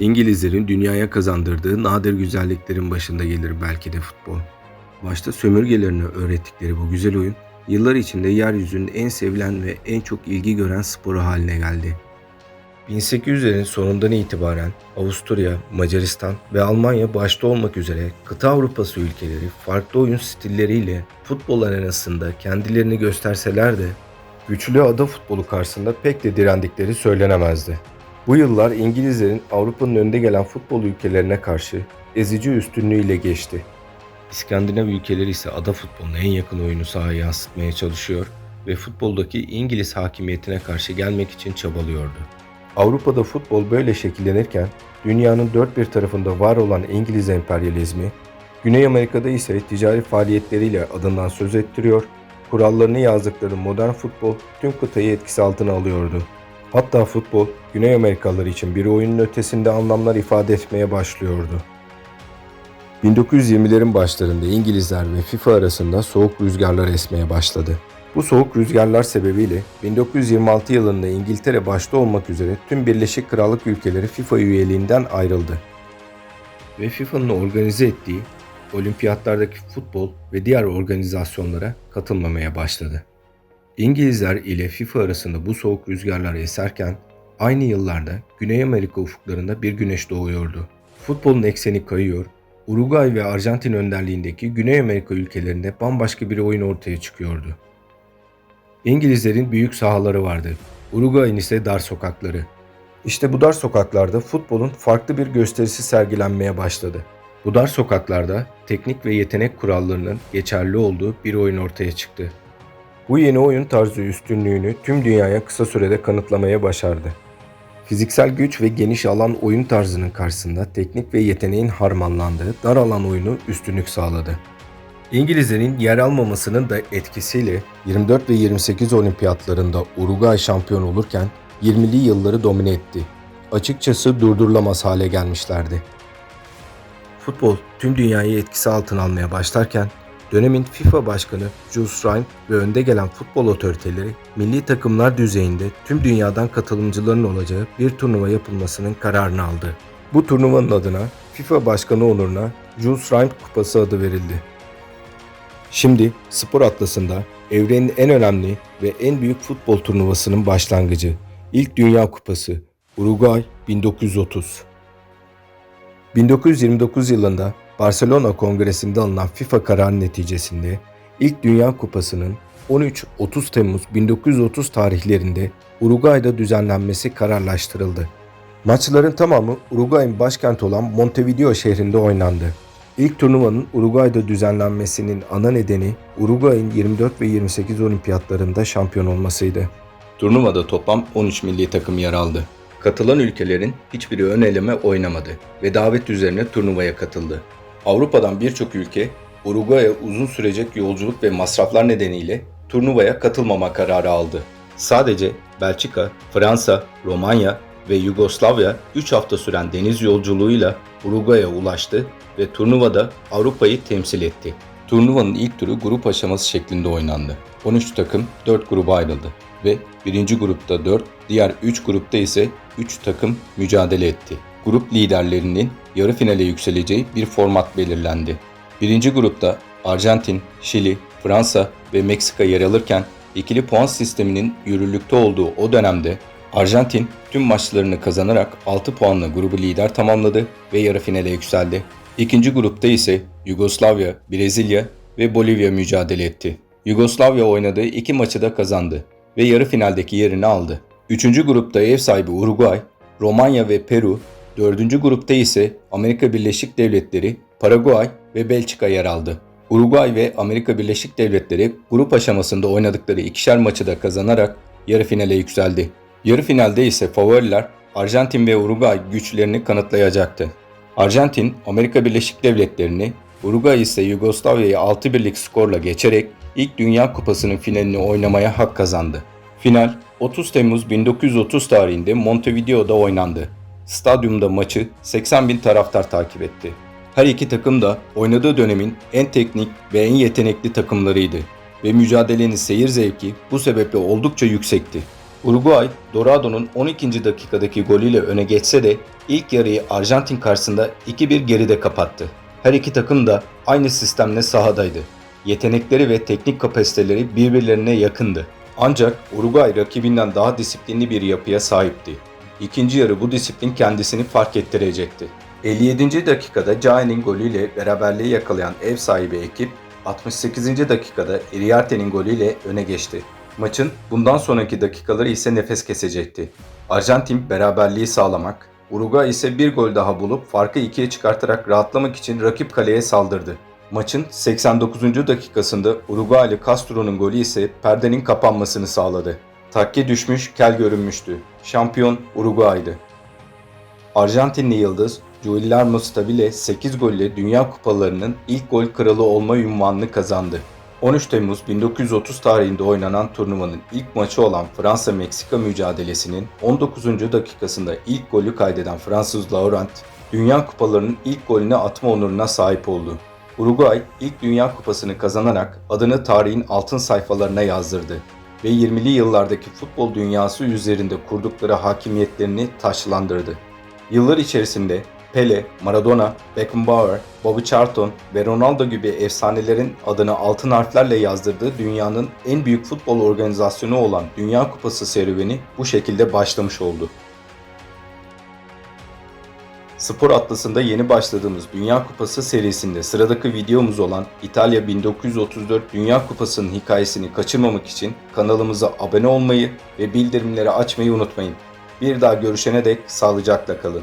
İngilizlerin dünyaya kazandırdığı nadir güzelliklerin başında gelir belki de futbol. Başta sömürgelerine öğrettikleri bu güzel oyun, yıllar içinde yeryüzünün en sevilen ve en çok ilgi gören sporu haline geldi. 1800'lerin sonundan itibaren Avusturya, Macaristan ve Almanya başta olmak üzere kıta Avrupası ülkeleri farklı oyun stilleriyle futbol arenasında kendilerini gösterseler de güçlü ada futbolu karşısında pek de direndikleri söylenemezdi. Bu yıllar İngilizlerin Avrupa'nın önde gelen futbol ülkelerine karşı ezici üstünlüğüyle geçti. İskandinav ülkeleri ise ada futboluna en yakın oyunu sahaya yansıtmaya çalışıyor ve futboldaki İngiliz hakimiyetine karşı gelmek için çabalıyordu. Avrupa'da futbol böyle şekillenirken dünyanın dört bir tarafında var olan İngiliz emperyalizmi, Güney Amerika'da ise ticari faaliyetleriyle adından söz ettiriyor, kurallarını yazdıkları modern futbol tüm kıtayı etkisi altına alıyordu. Hatta futbol Güney Amerikalılar için bir oyunun ötesinde anlamlar ifade etmeye başlıyordu. 1920'lerin başlarında İngilizler ve FIFA arasında soğuk rüzgarlar esmeye başladı. Bu soğuk rüzgarlar sebebiyle 1926 yılında İngiltere başta olmak üzere tüm Birleşik Krallık ülkeleri FIFA üyeliğinden ayrıldı. Ve FIFA'nın organize ettiği olimpiyatlardaki futbol ve diğer organizasyonlara katılmamaya başladı. İngilizler ile FIFA arasında bu soğuk rüzgarlar eserken aynı yıllarda Güney Amerika ufuklarında bir güneş doğuyordu. Futbolun ekseni kayıyor, Uruguay ve Arjantin önderliğindeki Güney Amerika ülkelerinde bambaşka bir oyun ortaya çıkıyordu. İngilizlerin büyük sahaları vardı. Uruguay'ın ise dar sokakları. İşte bu dar sokaklarda futbolun farklı bir gösterisi sergilenmeye başladı. Bu dar sokaklarda teknik ve yetenek kurallarının geçerli olduğu bir oyun ortaya çıktı. Bu yeni oyun tarzı üstünlüğünü tüm dünyaya kısa sürede kanıtlamaya başardı. Fiziksel güç ve geniş alan oyun tarzının karşısında teknik ve yeteneğin harmanlandığı dar alan oyunu üstünlük sağladı. İngilizlerin yer almamasının da etkisiyle 24 ve 28 olimpiyatlarında Uruguay şampiyon olurken 20'li yılları domine etti. Açıkçası durdurulamaz hale gelmişlerdi. Futbol tüm dünyayı etkisi altına almaya başlarken dönemin FIFA başkanı Jules Rimet ve önde gelen futbol otoriteleri milli takımlar düzeyinde tüm dünyadan katılımcıların olacağı bir turnuva yapılmasının kararını aldı. Bu turnuvanın adına FIFA başkanı onuruna Jules Rimet Kupası adı verildi. Şimdi spor atlasında evrenin en önemli ve en büyük futbol turnuvasının başlangıcı. İlk Dünya Kupası Uruguay 1930. 1929 yılında Barcelona Kongresi'nde alınan FIFA kararı neticesinde ilk Dünya Kupası'nın 13-30 Temmuz 1930 tarihlerinde Uruguay'da düzenlenmesi kararlaştırıldı. Maçların tamamı Uruguay'ın başkenti olan Montevideo şehrinde oynandı. İlk turnuvanın Uruguay'da düzenlenmesinin ana nedeni Uruguay'ın 24 ve 28 olimpiyatlarında şampiyon olmasıydı. Turnuvada toplam 13 milli takım yer aldı. Katılan ülkelerin hiçbiri ön eleme oynamadı ve davet üzerine turnuvaya katıldı. Avrupa'dan birçok ülke Uruguay'a uzun sürecek yolculuk ve masraflar nedeniyle turnuvaya katılmama kararı aldı. Sadece Belçika, Fransa, Romanya ve Yugoslavya 3 hafta süren deniz yolculuğuyla Uruguay'a ulaştı ve turnuvada Avrupa'yı temsil etti. Turnuvanın ilk turu grup aşaması şeklinde oynandı. 13 takım 4 gruba ayrıldı ve birinci grupta 4, diğer 3 grupta ise 3 takım mücadele etti. Grup liderlerinin yarı finale yükseleceği bir format belirlendi. Birinci grupta Arjantin, Şili, Fransa ve Meksika yer alırken ikili puan sisteminin yürürlükte olduğu o dönemde Arjantin tüm maçlarını kazanarak 6 puanla grubu lider tamamladı ve yarı finale yükseldi. İkinci grupta ise Yugoslavya, Brezilya ve Bolivya mücadele etti. Yugoslavya oynadığı iki maçı da kazandı ve yarı finaldeki yerini aldı. Üçüncü grupta ev sahibi Uruguay, Romanya ve Peru, dördüncü grupta ise Amerika Birleşik Devletleri, Paraguay ve Belçika yer aldı. Uruguay ve Amerika Birleşik Devletleri grup aşamasında oynadıkları ikişer maçı da kazanarak yarı finale yükseldi. Yarı finalde ise favoriler Arjantin ve Uruguay güçlerini kanıtlayacaktı. Arjantin, Amerika Birleşik Devletleri'ni, Uruguay ise Yugoslavya'yı 6 birlik skorla geçerek ilk Dünya Kupası'nın finalini oynamaya hak kazandı. Final 30 Temmuz 1930 tarihinde Montevideo'da oynandı. Stadyumda maçı 80 bin taraftar takip etti. Her iki takım da oynadığı dönemin en teknik ve en yetenekli takımlarıydı. ve mücadelenin seyir zevki bu sebeple oldukça yüksekti. Uruguay, Dorado'nun 12. dakikadaki golüyle öne geçse de ilk yarıyı Arjantin karşısında 2-1 geride kapattı. Her iki takım da aynı sistemle sahadaydı. Yetenekleri ve teknik kapasiteleri birbirlerine yakındı. Ancak Uruguay rakibinden daha disiplinli bir yapıya sahipti. İkinci yarı bu disiplin kendisini fark ettirecekti. 57. dakikada Cahin'in golüyle beraberliği yakalayan ev sahibi ekip 68. dakikada Iriarte'nin golüyle öne geçti. Maçın bundan sonraki dakikaları ise nefes kesecekti. Arjantin beraberliği sağlamak, Uruguay ise bir gol daha bulup farkı ikiye çıkartarak rahatlamak için rakip kaleye saldırdı. Maçın 89. dakikasında Uruguaylı Castro'nun golü ise perdenin kapanmasını sağladı. Takke düşmüş, kel görünmüştü. Şampiyon Uruguay'dı. Arjantinli yıldız Guillermo Stabile 8 golle Dünya Kupalarının ilk gol kralı olma ünvanını kazandı. 13 Temmuz 1930 tarihinde oynanan turnuvanın ilk maçı olan Fransa-Meksika mücadelesinin 19. dakikasında ilk golü kaydeden Fransız Laurent, Dünya Kupalarının ilk golünü atma onuruna sahip oldu. Uruguay ilk Dünya Kupasını kazanarak adını tarihin altın sayfalarına yazdırdı ve 20'li yıllardaki futbol dünyası üzerinde kurdukları hakimiyetlerini taşlandırdı. Yıllar içerisinde Pele, Maradona, Beckenbauer, Bobby Charlton ve Ronaldo gibi efsanelerin adını altın harflerle yazdırdığı dünyanın en büyük futbol organizasyonu olan Dünya Kupası serüveni bu şekilde başlamış oldu. Spor Atlası'nda yeni başladığımız Dünya Kupası serisinde sıradaki videomuz olan İtalya 1934 Dünya Kupası'nın hikayesini kaçırmamak için kanalımıza abone olmayı ve bildirimleri açmayı unutmayın. Bir daha görüşene dek sağlıcakla kalın.